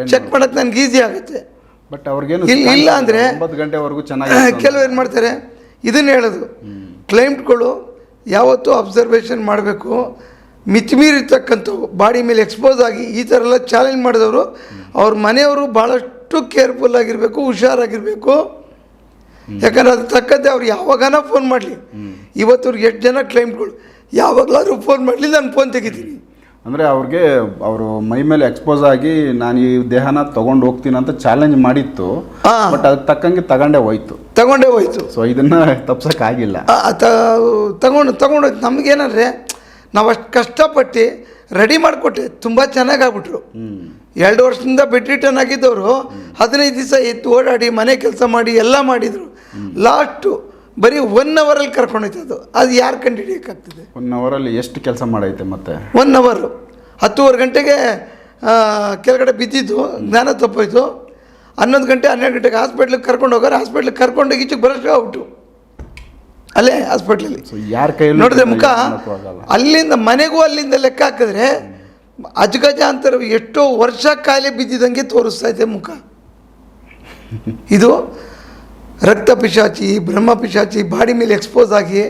ಚೆಕ್ ಮಾಡೋಕ್ಕೆ ನನಗೆ ಈಸಿ ಆಗುತ್ತೆ. ಬಟ್ ಅವ್ರಿಗೇನು ಇಲ್ಲ- ಇಲ್ಲ ಅಂದರೆ ಗಂಟೆವರೆಗೂ ಚೆನ್ನಾಗಿ ಕೆಲವು ಏನು ಮಾಡ್ತಾರೆ ಇದನ್ನ ಹೇಳೋದು. ಕ್ಲೈಂಟ್ಗಳು ಯಾವತ್ತೂ ಅಬ್ಸರ್ವೇಷನ್ ಮಾಡಬೇಕು. ಮಿತಿಮೀರಿರ್ತಕ್ಕಂಥವು ಬಾಡಿ ಮೇಲೆ ಎಕ್ಸ್ಪೋಸ್ ಆಗಿ ಈ ಥರ ಎಲ್ಲ ಚಾಲೆಂಜ್ ಮಾಡಿದವರು ಅವ್ರ ಮನೆಯವರು ಭಾಳಷ್ಟು ಕೇರ್ಫುಲ್ ಆಗಿರಬೇಕು ಹುಷಾರಾಗಿರಬೇಕು. ಯಾಕಂದ್ರೆ ಅದು ತಕ್ಕಂತೆ ಅವ್ರು ಯಾವಾಗನ ಫೋನ್ ಮಾಡಲಿ. ಇವತ್ತವ್ರಿಗೆ ಎಷ್ಟು ಜನ ಕ್ಲೈಂಟ್ಗಳು ಯಾವಾಗಲಾದ್ರೂ ಫೋನ್ ಮಾಡಲಿ ನಾನು ಫೋನ್ ತೆಗಿತೀನಿ. ಅಂದರೆ ಅವ್ರಿಗೆ ಅವರು ಮೈ ಮೇಲೆ ಎಕ್ಸ್ಪೋಸ್ ಆಗಿ ನಾನು ಈ ದೇಹನ ತಗೊಂಡು ಹೋಗ್ತೀನಿ ಅಂತ ಚಾಲೆಂಜ್ ಮಾಡಿತ್ತು. ಬಟ್ ಅದಕ್ಕೆ ತಕ್ಕಂಗೆ ತಗೊಂಡೇ ಹೋಯ್ತು. ತಗೊಂಡೇ ಹೋಯ್ತು. ಸೊ ಇದನ್ನು ತಪ್ಸೋಕ್ಕಾಗಿಲ್ಲ ತಗೊಂಡು ತಗೊಂಡು ನಮಗೇನಂದ್ರೆ ನಾವು ಅಷ್ಟು ಕಷ್ಟಪಟ್ಟು ರೆಡಿ ಮಾಡಿಕೊಟ್ಟೆ ತುಂಬ ಚೆನ್ನಾಗಿ ಆಗ್ಬಿಟ್ರು. ಎರಡು ವರ್ಷದಿಂದ ಬೆಡ್ ರಿಟರ್ನ್ ಆಗಿದ್ದವರು. ಹದಿನೈದು ದಿವಸ ಎತ್ತು ಓಡಾಡಿ ಮನೆ ಕೆಲಸ ಮಾಡಿ ಎಲ್ಲ ಮಾಡಿದರು. ಲಾಸ್ಟು ಬರೀ ಒನ್ ಅವರಲ್ಲಿ ಕರ್ಕೊಂಡೋಯ್ತು ಅದು ಅದು ಯಾರು ಕಂಡು ಹಿಡಿಯೋಕ್ಕಾಗ್ತದೆ ಒನ್ ಅವರಲ್ಲಿ ಎಷ್ಟು ಕೆಲಸ ಮಾಡೈತೆ ಮತ್ತೆ? ಒನ್ ಅವರು ಹತ್ತುವರೆ ಗಂಟೆಗೆ ಕೆಳಗಡೆ ಬಿದ್ದಿದ್ದು ಜ್ಞಾನ ತಪ್ಪೋಯ್ತು. ಹನ್ನೊಂದು ಗಂಟೆ ಹನ್ನೆರಡು ಗಂಟೆಗೆ ಹಾಸ್ಪಿಟ್ಲಿಗೆ ಕರ್ಕೊಂಡು ಹೋಗೋರು ಹಾಸ್ಪಿಟ್ಲಿಗೆ ಕರ್ಕೊಂಡು ಈಚೆಗೆ ಬರೋಷ್ಟು ಆಗ್ಬಿಟ್ಟು ಅಲ್ಲೇ ಹಾಸ್ಪಿಟ್ಲಲ್ಲಿ ಯಾರ ಕೈ ನೋಡಿದ್ರೆ ಮುಖ ಅಲ್ಲಿಂದ ಮನೆಗೂ ಅಲ್ಲಿಂದ ಲೆಕ್ಕ ಹಾಕಿದ್ರೆ ಅಜಗಜಾಂತರ ಎಷ್ಟೋ ವರ್ಷ ಕಾಯಿಲೆ ಬಿದ್ದಿದ್ದಂಗೆ ತೋರಿಸ್ತಾ ಇದೆ ಮುಖ. ಇದು ರಕ್ತ ಪಿಶಾಚಿ, ಬ್ರಹ್ಮ ಪಿಶಾಚಿ ಬಾಡಿ ಮೇಲೆ ಎಕ್ಸ್ಪೋಸ್ ಆಗಿ,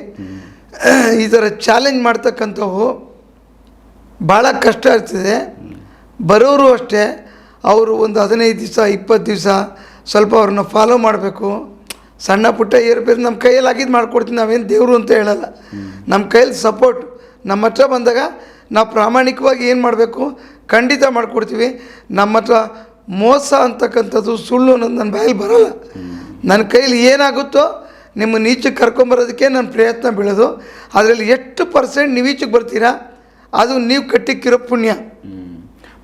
ಈ ಥರ ಚಾಲೆಂಜ್ ಮಾಡ್ತಕ್ಕಂಥವು ಭಾಳ ಕಷ್ಟ ಇರ್ತದೆ ಬರೋರು ಅಷ್ಟೇ, ಅವರು ಒಂದು ಹದಿನೈದು ದಿವಸ, ಇಪ್ಪತ್ತು ದಿವಸ ಸ್ವಲ್ಪ ಅವ್ರನ್ನ ಫಾಲೋ ಮಾಡಬೇಕು. ಸಣ್ಣ ಪುಟ್ಟ ಏರ್ಬೇಕು ನಮ್ಮ ಕೈಯಲ್ಲಿ ಆಗಿದ್ದು ಮಾಡ್ಕೊಡ್ತೀವಿ, ನಾವೇನು ದೇವರು ಅಂತ ಹೇಳಲ್ಲ. ನಮ್ಮ ಕೈಯಲ್ಲಿ ಸಪೋರ್ಟ್ ನಮ್ಮ ಹತ್ರ ಬಂದಾಗ ನಾವು ಪ್ರಾಮಾಣಿಕವಾಗಿ ಏನು ಮಾಡಬೇಕು? ಖಂಡಿತ ಮಾಡಿಕೊಡ್ತೀವಿ. ನಮ್ಮ ಹತ್ರ ಮೋಸ ಅಂತಕ್ಕಂಥದ್ದು ಸುಳ್ಳು ಅನ್ನೋದು ನನ್ನ ಬಾಯಲ್ಲಿ ಬರೋಲ್ಲ. ನನ್ನ ಕೈಯಲ್ಲಿ ಏನಾಗುತ್ತೋ ನಿಮ್ಮ ನೀಚಕ್ಕೆ ಕರ್ಕೊಂಬರೋದಕ್ಕೆ ನನ್ನ ಪ್ರಯತ್ನ ಬೀಳೋದು. ಅದರಲ್ಲಿ ಎಷ್ಟು ಪರ್ಸೆಂಟ್ ನೀವು ಈಚೆಗೆ ಬರ್ತೀರಾ? ಅದು ನೀವು ಕಟ್ಟಿಕ್ಕಿರೋ ಪುಣ್ಯ.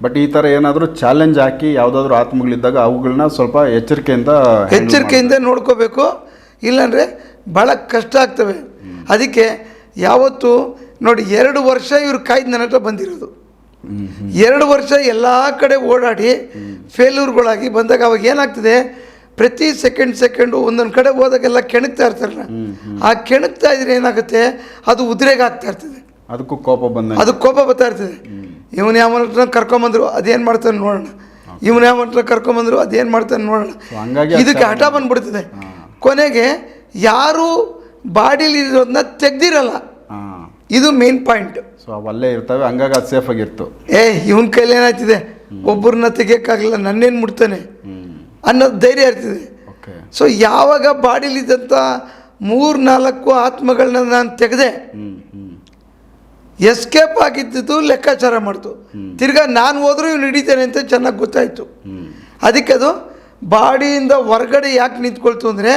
ಬಟ್ ಈ ಥರ ಏನಾದರೂ ಚಾಲೆಂಜ್ ಹಾಕಿ ಯಾವುದಾದ್ರೂ ಆತ್ಮಗಳಿದ್ದಾಗ ಅವುಗಳನ್ನ ಸ್ವಲ್ಪ ಎಚ್ಚರಿಕೆಯಿಂದ ಎಚ್ಚರಿಕೆಯಿಂದ ನೋಡ್ಕೋಬೇಕು. ಇಲ್ಲಾಂದರೆ ಭಾಳ ಕಷ್ಟ ಆಗ್ತವೆ. ಅದಕ್ಕೆ ಯಾವತ್ತು ನೋಡಿ ಎರಡು ವರ್ಷ ಇವ್ರು ಕಾಯ್ದು ನನ್ನ ಹತ್ರ ಬಂದಿರೋದು. ಎರಡು ವರ್ಷ ಎಲ್ಲ ಕಡೆ ಓಡಾಡಿ ಫೇಲ್ಯೂರ್ಗಳಾಗಿ ಬಂದಾಗ ಅವಾಗ ಏನಾಗ್ತದೆ? ಪ್ರತಿ ಸೆಕೆಂಡ್ ಸೆಕೆಂಡು ಒಂದೊಂದು ಕಡೆ ಹೋದಾಗೆಲ್ಲ ಕೆಣಕ್ತಾ ಇರ್ತಾರಲ್ಲ ಆ ಕೆಣಕ್ತಾ ಇದ್ರೆ ಏನಾಗುತ್ತೆ? ಅದು ಉದ್ರೇಗ ಆಗ್ತಾ ಇರ್ತದೆ. ಅದಕ್ಕೂ ಕೋಪ ಬಂದ ಅದಕ್ಕೆ ಕೋಪ ಬರ್ತಾ ಇರ್ತದೆ. ಇವನು ಯಾವ ಕರ್ಕೊಂಬಂದ್ರು ಅದೇನು ಮಾಡ್ತಾನೆ ನೋಡೋಣ. ಇವನು ಯಾವ ಹತ್ರ ಕರ್ಕೊಂಬಂದ್ರು ಅದೇನು ಮಾಡ್ತಾನೆ ನೋಡೋಣ. ಇದಕ್ಕೆ ಹಠ ಬಂದ್ಬಿಡ್ತದೆ. ಕೊನೆಗೆ ಯಾರು ಬಾಡಿಲಿ ಇರೋದನ್ನ ತೆಗ್ದಿರಲ್ಲ. ಇದು ಮೇನ್ ಪಾಯಿಂಟ್ ಸೊ ಅವಲ್ಲೇ ಇರ್ತವೆ ಹಂಗಾಗಿ ಅದು ಸೇಫ್ ಆಗಿರ್ತು. ಏ ಇವನ ಕೈಲಿ ಏನಾಯ್ತಿದೆ? ಒಬ್ಬರನ್ನ ತೆಗಿಯೋಕ್ಕಾಗಲ್ಲ ನನ್ನೇನು ಮುಟ್ತಾನೆ? ಅನ್ನೋದು ಧೈರ್ಯ ಇರ್ತದೆ. ಸೊ ಯಾವಾಗ ಬಾಡಿಲಿದ್ದಂಥ ಮೂರು ನಾಲ್ಕು ಆತ್ಮಗಳನ್ನ ನಾನು ತೆಗೆದೆ ಎಸ್ಕೇಪ್ ಆಗಿದ್ದು ಲೆಕ್ಕಾಚಾರ ಮಾಡ್ತು. ತಿರ್ಗಾ ನಾನು ಹೋದರೂ ಇವ್ನು ಹಿಡಿತೇನೆ ಅಂತ ಚೆನ್ನಾಗಿ ಗೊತ್ತಾಯಿತು. ಅದಕ್ಕೆ ಅದು ಬಾಡಿಯಿಂದ ಹೊರಗಡೆ ಯಾಕೆ ನಿಂತ್ಕೊಳ್ತು ಅಂದರೆ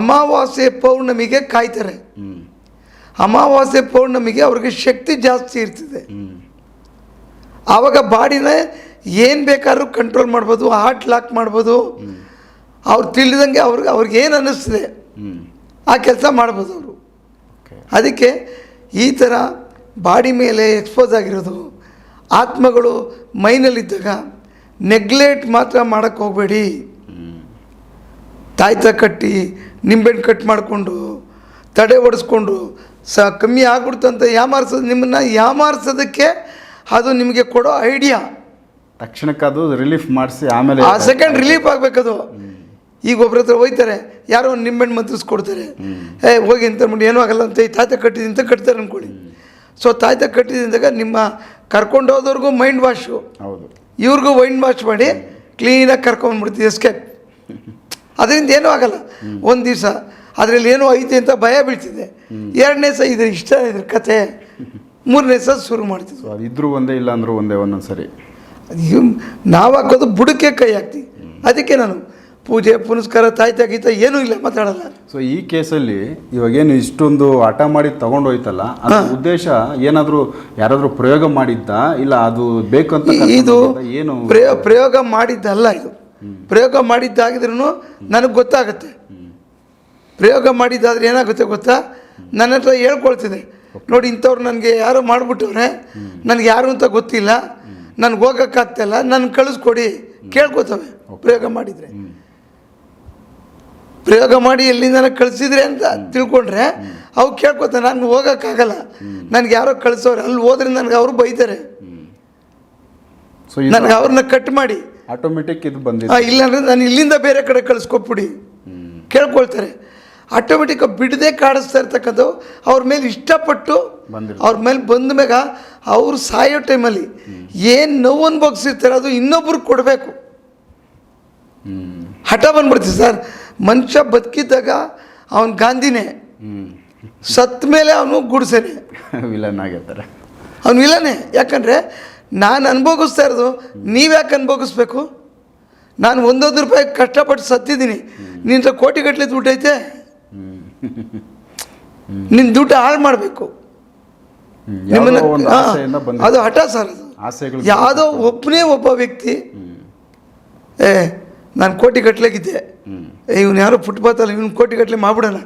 ಅಮಾವಾಸ್ಯೆ ಪೌರ್ಣಮಿಗೆ ಕಾಯ್ತಾರೆ. ಅಮಾವಾಸ್ಯೆ ಪೌರ್ಣಮಿಗೆ ಅವ್ರಿಗೆ ಶಕ್ತಿ ಜಾಸ್ತಿ ಇರ್ತದೆ. ಆವಾಗ ಬಾಡಿನ ಏನು ಬೇಕಾದ್ರೂ ಕಂಟ್ರೋಲ್ ಮಾಡ್ಬೋದು ಹಾರ್ಟ್ ಲಾಕ್ ಮಾಡ್ಬೋದು. ಅವ್ರು ತಿಳಿದಂಗೆ ಅವ್ರಿಗೆ ಅವ್ರಿಗೆ ಏನು ಅನ್ನಿಸ್ತದೆ ಆ ಕೆಲಸ ಮಾಡ್ಬೋದು ಅವರು. ಅದಕ್ಕೆ ಈ ಥರ ಬಾಡಿ ಮೇಲೆ ಎಕ್ಸ್ಪೋಸ್ ಆಗಿರೋದು ಆತ್ಮಗಳು ಮೈನಲ್ಲಿದ್ದಾಗ ನೆಗ್ಲೆಕ್ಟ್ ಮಾತ್ರ ಮಾಡೋಕ್ಕೆ ಹೋಗಬೇಡಿ. ತಾಯ್ತ ಕಟ್ಟಿ ನಿಂಬೆಹಣ್ಣು ಕಟ್ ಮಾಡಿಕೊಂಡು ತಡೆ ಒಡಿಸ್ಕೊಂಡು ಸ ಕಮ್ಮಿ ಆಗ್ಬಿಡ್ತಂತ ಯಾಮಾರಿಸೋದು ನಿಮ್ಮನ್ನು ಯಾಮಾರಿಸೋದಕ್ಕೆ ಅದು ನಿಮಗೆ ಕೊಡೋ ಐಡಿಯಾ ತಕ್ಷಣಕ್ಕೆ ಅದು ರಿಲೀಫ್ ಮಾಡಿಸಿ ಆಮೇಲೆ ಆ ಸೆಕೆಂಡ್ ರಿಲೀಫ್ ಆಗಬೇಕದು. ಈಗ ಒಬ್ಬರ ಹತ್ರ ಹೋಯ್ತಾರೆ ಯಾರೋ ಒಂದು ಮಂತ್ರಿಸ್ ಕೊಡ್ತಾರೆ. ಏ ಹೋಗಿ ಅಂತ ಅಂದ್ಬಿಟ್ಟು ಏನೂ ಆಗಲ್ಲ ಅಂತ ಈ ತಾಯ್ತ ಕಟ್ಟಿದೆ ಅಂತ ಕಟ್ತಾರೆ ಅಂದ್ಕೊಳ್ಳಿ ಸೊ ತಾಯ್ತ ಕಟ್ಟಿದ್ದಾಗ ನಿಮ್ಮ ಕರ್ಕೊಂಡು ಹೋದವ್ರಿಗೂ ಮೈಂಡ್ ವಾಶು ಹೌದು. ಇವ್ರಿಗೂ ಮೈಂಡ್ ವಾಶ್ ಮಾಡಿ ಕ್ಲೀನಾಗಿ ಕರ್ಕೊಂಡ್ಬಿಡ್ತೀವಿ ಎಸ್ಕೇಪ್ ಅದರಿಂದ ಏನೂ ಆಗಲ್ಲ. ಒಂದು ದಿವಸ ಅದರಲ್ಲಿ ಏನೋ ಐತೆ ಅಂತ ಭಯ ಬೀಳ್ತಿದೆ. ಎರಡನೇ ಸಹ ಇದ್ರ ಇಷ್ಟ ಇದ್ರ ಕತೆ. ಮೂರನೇ ಸಹ ಶುರು ಮಾಡ್ತಿದ್ವಿ. ಅದು ಇದ್ರೂ ಒಂದೇ ಇಲ್ಲ ಅಂದ್ರೂ ಒಂದೇ ಒಂದೊಂದು ಸರಿ ನಾವು ಹಾಕೋದು ಬುಡಕ್ಕೆ ಕೈ ಹಾಕ್ತಿ. ಅದಕ್ಕೆ ನಾನು ಪೂಜೆ ಪುನಸ್ಕಾರ ತಾಯ್ತ ಗೀತ ಏನೂ ಇಲ್ಲ ಮಾತಾಡಲ್ಲ. ಸೊ ಈ ಕೇಸಲ್ಲಿ ಇವಾಗೇನು ಇಷ್ಟೊಂದು ಹಠ ಮಾಡಿ ತಗೊಂಡೋಯ್ತಲ್ಲ ಅದ್ರ ಉದ್ದೇಶ ಏನಾದರೂ ಯಾರಾದರೂ ಪ್ರಯೋಗ ಮಾಡಿದ್ದ ಇಲ್ಲ ಅದು ಬೇಕಂತ ಅಂತ ಇದು ಏನು? ಪ್ರಯೋ ಪ್ರಯೋಗ ಮಾಡಿದ್ದಲ್ಲ ಇದು. ಪ್ರಯೋಗ ಮಾಡಿದ್ದಾಗಿದ್ರೂ ನನಗೆ ಗೊತ್ತಾಗುತ್ತೆ. ಪ್ರಯೋಗ ಮಾಡಿದ್ದಾದ್ರೆ ಏನಾಗುತ್ತೆ ಗೊತ್ತಾ? ನನ್ನ ಹತ್ರ ಹೇಳ್ಕೊಳ್ತಿದೆ ನೋಡಿ ಇಂಥವ್ರು ನನಗೆ ಯಾರು ಮಾಡಿಬಿಟ್ಟವ್ರೆ ನನಗೆ ಯಾರು ಅಂತ ಗೊತ್ತಿಲ್ಲ. ನನಗೆ ಹೋಗೋಕ್ಕಾಗ್ತಿಲ್ಲ ನನ್ನ ಕಳಿಸ್ಕೊಡಿ ಕೇಳ್ಕೊತವೆ ಪ್ರಯೋಗ ಮಾಡಿದರೆ. ಪ್ರಯೋಗ ಮಾಡಿ ಎಲ್ಲಿಂದ ಕಳಿಸಿದ್ರೆ ಅಂತ ತಿಳ್ಕೊಂಡ್ರೆ ಅವು ಕೇಳ್ಕೊತಾರೆ ನಾನು ಹೋಗೋಕ್ಕಾಗಲ್ಲ. ನನಗೆ ಯಾರೋ ಕಳಿಸೋರು ಅಲ್ಲಿ ಹೋದ್ರೆ ನನಗೆ ಅವರು ಬೈತಾರೆ. ಸೊ ನನಗೆ ಅವ್ರನ್ನ ಕಟ್ ಮಾಡಿ. ಆಟೋಮೆಟಿಕ್ ಇದು ಬಂದಿದೆ. ಇಲ್ಲಾಂದ್ರೆ ನಾನು ಇಲ್ಲಿಂದ ಬೇರೆ ಕಡೆ ಕಳಿಸ್ಕೊಟ್ಬಿಡಿ. ಕೇಳ್ಕೊಳ್ತಾರೆ. ಆಟೋಮೆಟಿಕ್ ಬಿಡದೆ ಕಾಡಿಸ್ತಾ ಇರ್ತಕ್ಕಂಥವು ಅವ್ರ ಮೇಲೆ ಇಷ್ಟಪಟ್ಟು. ಅವ್ರ ಮೇಲೆ ಬಂದ ಮ್ಯಾಗ ಅವ್ರು ಸಾಯೋ ಟೈಮಲ್ಲಿ ಏನು ನೋವು ಅನ್ಭೋಗಿಸಿರ್ತಾರೆ ಅದು ಇನ್ನೊಬ್ರಿಗೆ ಕೊಡಬೇಕು. ಹಠ ಬಂದ್ಬಿಡ್ತೀವಿ ಸರ್. ಮನುಷ್ಯ ಬದುಕಿದ್ದಾಗ ಅವನು ಗಾಂಧಿನೇ. ಸತ್ ಸತ್ತ ಮೇಲೆ ಅವನು ಗುಡ್ಸೇನೆ. [LAUGHS] ವಿಲನ್ ಆಗಿರ್ತಾರೆ. ಅವನು ವಿಲನೇ. ಯಾಕಂದರೆ ನಾನು ಅನುಭವಿಸ್ತಾ ಇರೋದು ನೀವು ಯಾಕೆ ಅನುಭವಿಸ್ಬೇಕು? ನಾನು ಒಂದೊಂದು ರೂಪಾಯಿ ಕಷ್ಟಪಟ್ಟು ಸತ್ತಿದ್ದೀನಿ. ನಿನ್ನ ಕೋಟಿಗಟ್ಟಲೆ ದುಡ್ಡೈತೆ? ನಿನ್ನ ದುಡ್ಡು ಹಾಳು ಮಾಡಬೇಕು. ನಿಮ್ಮನ್ನು ಅದು ಹಠ ಸರ್ ಅದು. ಯಾವುದೋ ಒಬ್ಬನೇ ಒಬ್ಬ ವ್ಯಕ್ತಿ. ಏ ನಾನು ಕೋಟಿ ಕೋಟಿಗಟ್ಲೆಗಿದ್ದೆ ಇವನು ಯಾರೋ ಫುಟ್ಪಾತಲ್ಲಿ ಇವನು ಕೋಟಿಗಟ್ಟಲೆ ಮಾಡ್ಬಿಡೋಣ.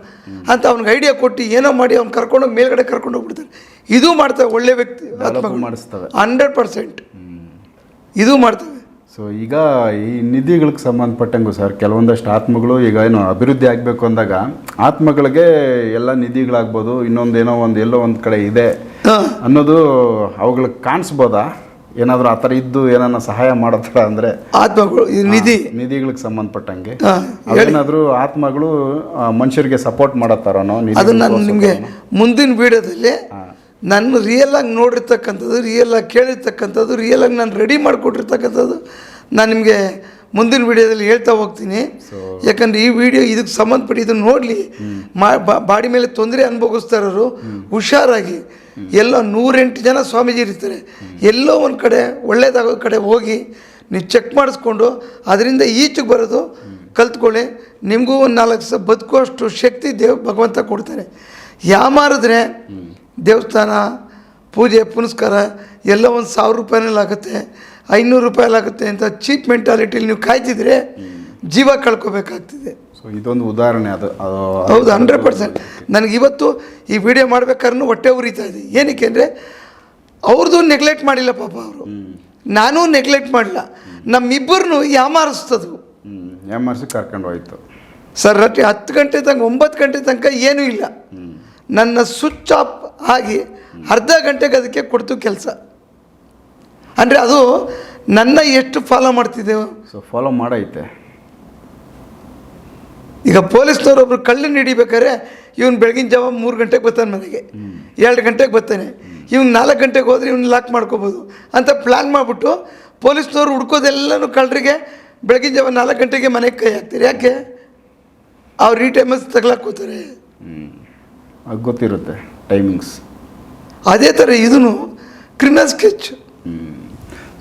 ಅಂತ ಅವ್ನಿಗೆ ಐಡಿಯಾ ಕೊಟ್ಟು ಏನೋ ಮಾಡಿ ಅವ್ನು ಕರ್ಕೊಂಡೋಗಿ ಮೇಲ್ಗಡೆ ಕರ್ಕೊಂಡು ಹೋಗ್ಬಿಡ್ತಾರೆ ಇದು ಮಾಡ್ತವೆ ಒಳ್ಳೆ ವ್ಯಕ್ತಿ. ಮಾಡಿಸ್ತವೆ. ಹಂಡ್ರೆಡ್ ಪರ್ಸೆಂಟ್ ಇದು ಮಾಡ್ತವೆ. ಸೊ ಈಗ ಈ ನಿಧಿಗಳಿಗೆ ಸಂಬಂಧಪಟ್ಟಂಗೂ ಸರ್ ಕೆಲವೊಂದಷ್ಟು ಆತ್ಮಗಳು ಈಗ ಏನು ಅಭಿವೃದ್ಧಿ ಆಗಬೇಕು ಅಂದಾಗ ಆತ್ಮಗಳಿಗೆ ಎಲ್ಲ ನಿಧಿಗಳಾಗ್ಬೋದು ಇನ್ನೊಂದೇನೋ ಒಂದು ಎಲ್ಲೋ ಒಂದು ಕಡೆ ಇದೆ ಅನ್ನೋದು ಅವುಗಳಿಗೆ ಕಾಣಿಸ್ಬೋದಾ? ಏನಾದರೂ ಆ ಥರ ಇದ್ದು ಏನನ್ನ ಸಹಾಯ ಮಾಡೋ ಥರ ಅಂದರೆ? ಆತ್ಮಗಳು ಈ ನಿಧಿ. ನಿಧಿಗಳಿಗೆ ಸಂಬಂಧಪಟ್ಟಂಗೆ. ಏನಾದರೂ ಆತ್ಮಗಳು ಆ, ಮನುಷ್ಯರಿಗೆ ಸಪೋರ್ಟ್ ಮಾಡೋ ಥರನೋ ನಿಧಿ ನಾನು ನಿಮಗೆ ಮುಂದಿನ ವಿಡಿಯೋದಲ್ಲಿ ನಾನು ರಿಯಲ್ಲಾಗಿ ಆಗಿ ನೋಡಿರ್ತಕ್ಕಂಥದ್ದು ರಿಯಲ್ ಆಗಿ ಕೇಳಿರ್ತಕ್ಕಂಥದ್ದು ರಿಯಲ್ಲಾಗಿ ನಾನು ರೆಡಿ ಮಾಡಿಕೊಟ್ಟಿರ್ತಕ್ಕಂಥದ್ದು ನಾನು ನಿಮಗೆ ಮುಂದಿನ ವಿಡಿಯೋದಲ್ಲಿ ಹೇಳ್ತಾ ಹೋಗ್ತೀನಿ. ಯಾಕಂದ್ರೆ ಈ ವಿಡಿಯೋ ಇದಕ್ಕೆ ಸಂಬಂಧಪಟ್ಟು ಇದನ್ನು ನೋಡಲಿ. ಬಾಡಿ ಮೇಲೆ ತೊಂದರೆ ಅನುಭವಿಸ್ತಾ ಇರೋರು ಹುಷಾರಾಗಿ. ಎಲ್ಲ ನೂರೆಂಟು ಜನ ಸ್ವಾಮೀಜಿ ಇರ್ತಾರೆ. ಎಲ್ಲೋ ಒಂದು ಕಡೆ ಒಳ್ಳೇದಾಗೋ ಕಡೆ ಹೋಗಿ ನೀವು ಚೆಕ್ ಮಾಡಿಸ್ಕೊಂಡು ಅದರಿಂದ ಈಚೆಗೆ ಬರೋದು ಕಲ್ತ್ಕೊಳ್ಳಿ. ನಿಮಗೂ ಒಂದು ನಾಲ್ಕು ಸಹ ಬದುಕುವಷ್ಟು ಶಕ್ತಿ ದೇವ್ ಭಗವಂತ ಕೊಡ್ತಾರೆ. ಯಾಮಾರಿದ್ರೆ ದೇವಸ್ಥಾನ ಪೂಜೆ ಪುನಸ್ಕಾರ ಎಲ್ಲ ಒಂದು ಸಾವಿರ ರೂಪಾಯಿನಲ್ಲಿ ಆಗುತ್ತೆ ಐನೂರು ರೂಪಾಯಲ್ಲಿ ಆಗುತ್ತೆ ಅಂತ ಚೀಪ್ ಮೆಂಟಾಲಿಟಿಲಿ ನೀವು ಕಾಯ್ತಿದ್ರೆ ಜೀವ ಕಳ್ಕೊಬೇಕಾಗ್ತಿದೆ. ಸೊ ಇದೊಂದು ಉದಾಹರಣೆ ಅದು. ಹೌದು ಹಂಡ್ರೆಡ್ ಪರ್ಸೆಂಟ್ ನನಗೆ ಇವತ್ತು ಈ ವಿಡಿಯೋ ಮಾಡ್ಬೇಕಾದ್ರೂ ಹೊಟ್ಟೆ ಉರಿತಾ ಇದೆ. ಏನಕ್ಕೆ ಅಂದರೆ ಅವ್ರದ್ದು ನೆಗ್ಲೆಕ್ಟ್ ಮಾಡಿಲ್ಲ ಪಾಪ ಅವರು. ನಾನು ನೆಗ್ಲೆಕ್ಟ್ ಮಾಡಿಲ್ಲ ನಮ್ಮಿಬ್ಬರನ್ನು ಯಾಮಾರಿಸ್ತದು. ಯಾಮಾರಿಸಿ ಕರ್ಕೊಂಡು ಹೋಯ್ತು. ಸರ್ ರಾತ್ರಿ ಹತ್ತು ಗಂಟೆ ತನಕ ಒಂಬತ್ತು ಗಂಟೆ ತನಕ ಏನೂ ಇಲ್ಲ. ನನ್ನ ಸ್ವಿಚ್ ಆಫ್ ಆಗಿ ಅರ್ಧ ಗಂಟೆಗೆ ಅದಕ್ಕೆ ಕೊಡ್ತು ಕೆಲಸ. ಅಂದರೆ ಅದು ನನ್ನ ಎಷ್ಟು ಫಾಲೋ ಮಾಡ್ತಿದ್ದೆವು. ಸೊ ಫಾಲೋ ಮಾಡೈತೆ. ಈಗ ಪೊಲೀಸ್ನವ್ರು ಒಬ್ರು ಕಳ್ಳನ್ನ ಹಿಡಿಬೇಕಾದ್ರೆ ಇವ್ನು ಬೆಳಗಿನ ಜಾವ ಮೂರು ಗಂಟೆಗೆ ಬರ್ತಾನೆ ಮನೆಗೆ. ಎರಡು ಗಂಟೆಗೆ ಬರ್ತಾನೆ. ಇವ್ನು ನಾಲ್ಕು ಗಂಟೆಗೆ ಹೋದ್ರೆ ಇವ್ನು ಲಾಕ್ ಮಾಡ್ಕೋಬೋದು ಅಂತ ಪ್ಲ್ಯಾನ್ ಮಾಡಿಬಿಟ್ಟು ಪೊಲೀಸ್ನವ್ರು ಹುಡ್ಕೋದೆಲ್ಲನೂ ಕಳ್ಳರಿಗೆ ಬೆಳಗಿನ ಜಾವ ನಾಲ್ಕು ಗಂಟೆಗೆ ಮನೆಗೆ ಕೈ ಹಾಕ್ತೀರಿ. ಯಾಕೆ? ಅವ್ರು ಈ ಟೈಮಲ್ಲಿ ತಗ್ಲಾಕೋತಾರೆ ಗೊತ್ತಿರುತ್ತೆ. ಟೈಮಿಂಗ್ಸ್ ಅದೇ ಥರ ಇದನ್ನು ಕ್ರಿಮಿನಲ್ ಸ್ಕೆಚ್.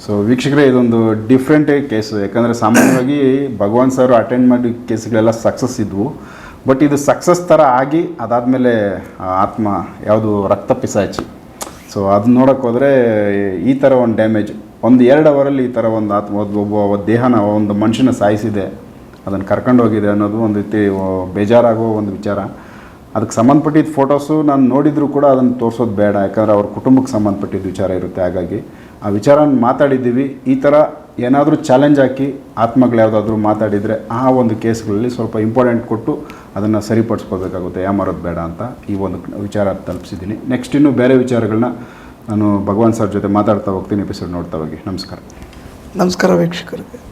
ಸೊ ವೀಕ್ಷಕರೇ ಇದೊಂದು ಡಿಫ್ರೆಂಟ್ ಕೇಸು ಯಾಕಂದರೆ ಸಾಮಾನ್ಯವಾಗಿ ಭಗವಾನ್ ಸರ್ ಅಟೆಂಡ್ ಮಾಡಿದ ಕೇಸ್ಗಳೆಲ್ಲ ಸಕ್ಸಸ್ ಇದ್ವು. ಬಟ್ ಇದು ಸಕ್ಸಸ್ ಥರ ಆಗಿ ಅದಾದಮೇಲೆ ಆತ್ಮ ಯಾವುದು ರಕ್ತ ಪಿಸಾಚಿ. ಸೊ ಅದನ್ನ ನೋಡೋಕೆ ಹೋದರೆ ಈ ಥರ ಒಂದು ಡ್ಯಾಮೇಜ್ ಒಂದು ಎರಡು ಅವರಲ್ಲಿ ಈ ಥರ ಒಂದು ಆತ್ಮ ಒಬ್ಬ ಒಬ್ಬ ದೇಹನ ಒಂದು ಮನುಷ್ಯನ ಸಾಯಿಸಿದೆ. ಅದನ್ನು ಕರ್ಕೊಂಡು ಹೋಗಿದೆ ಅನ್ನೋದು ಒಂದು ರೀತಿ ಬೇಜಾರಾಗೋ ಒಂದು ವಿಚಾರ. ಅದಕ್ಕೆ ಸಂಬಂಧಪಟ್ಟಿದ್ದ ಫೋಟೋಸು ನಾನು ನೋಡಿದರೂ ಕೂಡ ಅದನ್ನು ತೋರಿಸೋದು ಬೇಡ. ಯಾಕಂದರೆ ಅವ್ರ ಕುಟುಂಬಕ್ಕೆ ಸಂಬಂಧಪಟ್ಟಿದ್ದ ವಿಚಾರ ಇರುತ್ತೆ. ಹಾಗಾಗಿ ಆ ವಿಚಾರನ ಮಾತಾಡಿದ್ದೀವಿ. ಈ ಥರ ಏನಾದರೂ ಚಾಲೆಂಜ್ ಹಾಕಿ ಆತ್ಮಗಳು ಯಾವುದಾದ್ರೂ ಮಾತಾಡಿದರೆ ಆ ಒಂದು ಕೇಸ್ಗಳಲ್ಲಿ ಸ್ವಲ್ಪ ಇಂಪಾರ್ಟೆಂಟ್ ಕೊಟ್ಟು ಅದನ್ನು ಸರಿಪಡಿಸ್ಕೋಬೇಕಾಗುತ್ತೆ ಯಾಮರೋದು ಬೇಡ ಅಂತ ಈ ಒಂದು ವಿಚಾರ ತಲುಪಿಸಿದ್ದೀನಿ. ನೆಕ್ಸ್ಟ್ ಇನ್ನೂ ಬೇರೆ ವಿಚಾರಗಳನ್ನ ನಾನು ಭಗವಾನ್ ಸರ್ ಜೊತೆ ಮಾತಾಡ್ತಾ ಹೋಗ್ತೀನಿ. ಎಪಿಸೋಡ್ ನೋಡ್ತಾ ಹೋಗಿ. ನಮಸ್ಕಾರ. ನಮಸ್ಕಾರ ವೀಕ್ಷಕರಿಗೆ